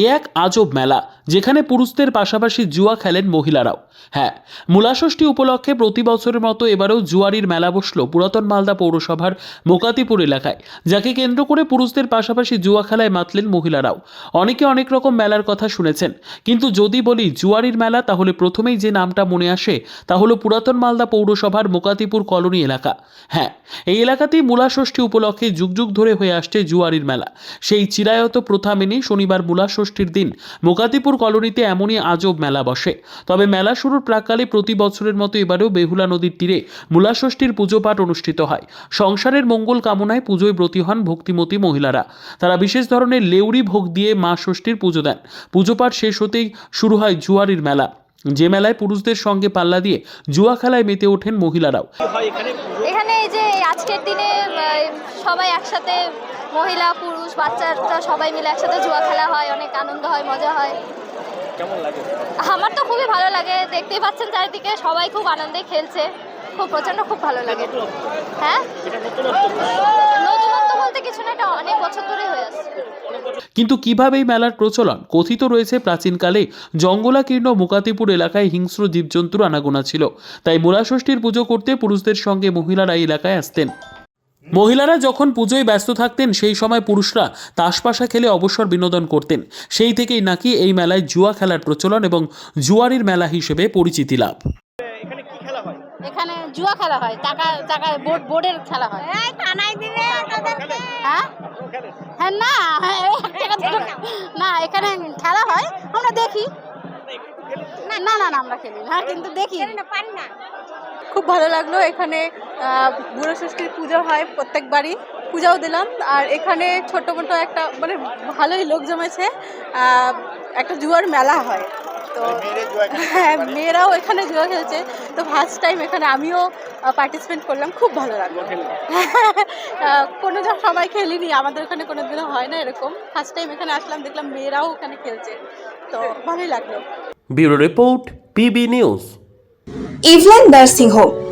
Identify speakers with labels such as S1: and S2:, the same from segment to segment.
S1: এ এক আজব মেলা, যেখানে পুরুষদের পাশাপাশি জুয়া খেলেন মহিলারাও। হ্যাঁ মূলাষষ্ঠী উপলক্ষে প্রতি বছরের মতো এবারেও জুয়ারির মেলা বসল পুরাতন মালদা পৌরসভার মোকাতিপুর এলাকায়, যাকে কেন্দ্র করে পুরুষদের পাশাপাশি জুয়া খেলায় মাতলেন মহিলারাও। অনেকে অনেক রকম মেলার কথা শুনেছেন, কিন্তু যদি বলি জুয়ারির মেলা, তাহলে প্রথমেই যে নামটা মনে আসে, তা হলো পুরাতন মালদা পৌরসভার মোকাতিপুর কলোনি এলাকা। হ্যাঁ এই এলাকাতেই মূলাষষ্ঠী উপলক্ষে যুগ যুগ ধরে হয়ে আসছে জুয়ারির মেলা। সেই চিরায়ত প্রথা মেনে শনিবার মূলাষষ্ঠীর দিন মোকাতিপুর কলোনিতে এমনই আজব মেলা বসে। তবে মেলা শুরুর প্রাককালে প্রতি বছরের মতো এবারেও বেহুলা নদীর তীরে মূলাষষ্ঠীর পুজো পাঠ অনুষ্ঠিত হয়। সংসারের মঙ্গল কামনায় পুজোয় ব্রতী হন ভক্তিমতী মহিলারা। তারা বিশেষ ধরনের লেউরি ভোগ দিয়ে মা ষষ্ঠীর পুজো দেন। পুজো পাঠ শেষ হতেই শুরু হয় জুয়ারির মেলা। যে মেলায় পুরুষদের সঙ্গে পাল্লা দিয়ে জুয়া খেলায় মেতে ওঠেন মহিলারাও।
S2: এখানে এই যে আজকের দিনে সবাই একসাথে মহিলা পুরুষ বাচ্চাটা সবাই মিলে একসাথে জুয়া খেলা হয় অনেক আনন্দ হয় মজা হয়।
S3: কেমন লাগে?
S2: আমার তো খুবই ভালো লাগে। দেখতেই পাচ্ছেন চারিদিকে সবাই খুব আনন্দে খেলছে। খুব প্রচণ্ড খুব ভালো লাগে। হ্যাঁ?
S1: কিন্তু কীভাবে এই মেলার প্রচলন? কথিত রয়েছে প্রাচীনকালে জঙ্গলাকীর্ণ মুকাতিপুর এলাকায় হিংস্র জীবজন্তুর আনাগোনা ছিল। তাই মূলাষষ্ঠীর পুজো করতে পুরুষদের সঙ্গে মহিলারা এই এলাকায় আসতেন। মহিলারা যখন পুজোয় ব্যস্ত থাকতেন সেই সময় পুরুষরা তাসপাশা খেলে অবসর বিনোদন করতেন। সেই থেকেই নাকি এই মেলায় জুয়া খেলার প্রচলন এবং জুয়ারির মেলা হিসেবে পরিচিতি লাভ।
S3: এখানে কি খেলা হয়?
S2: এখানে জুয়া খেলা হয় টাকা টাকা বোর্ড বোর্ডের খেলা হয়। হ্যাঁ? হ্যাঁ না এখানে খেলা হয় আমরা দেখি। না না না না, আমরা খেলি না কিন্তু দেখি।
S4: খুব ভালো লাগল এখানে বুড়ো ষষ্ঠীর পুজো হয় প্রত্যেকবারই। পূজাও দিলাম আর এখানে ছোটো মোটো একটা মানে ভালোই লোক জমেছে একটা জুয়ার মেলা হয়। তো হ্যাঁ মেয়েরাও এখানে জুয়া খেলছে। তো ফার্স্ট টাইম এখানে আমিও পার্টিসিপেট করলাম খুব ভালো লাগল। আহ, কোনো যা সবাই খেলিনি আমাদের ওখানে কোনো দিনও হয় না এরকম। ফার্স্ট টাইম এখানে আসলাম দেখলাম মেয়েরাও ওখানে খেলছে। তো ভালোই লাগল।
S1: Bureau report PB news.
S5: Evelyn nursing home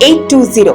S5: Eight two zero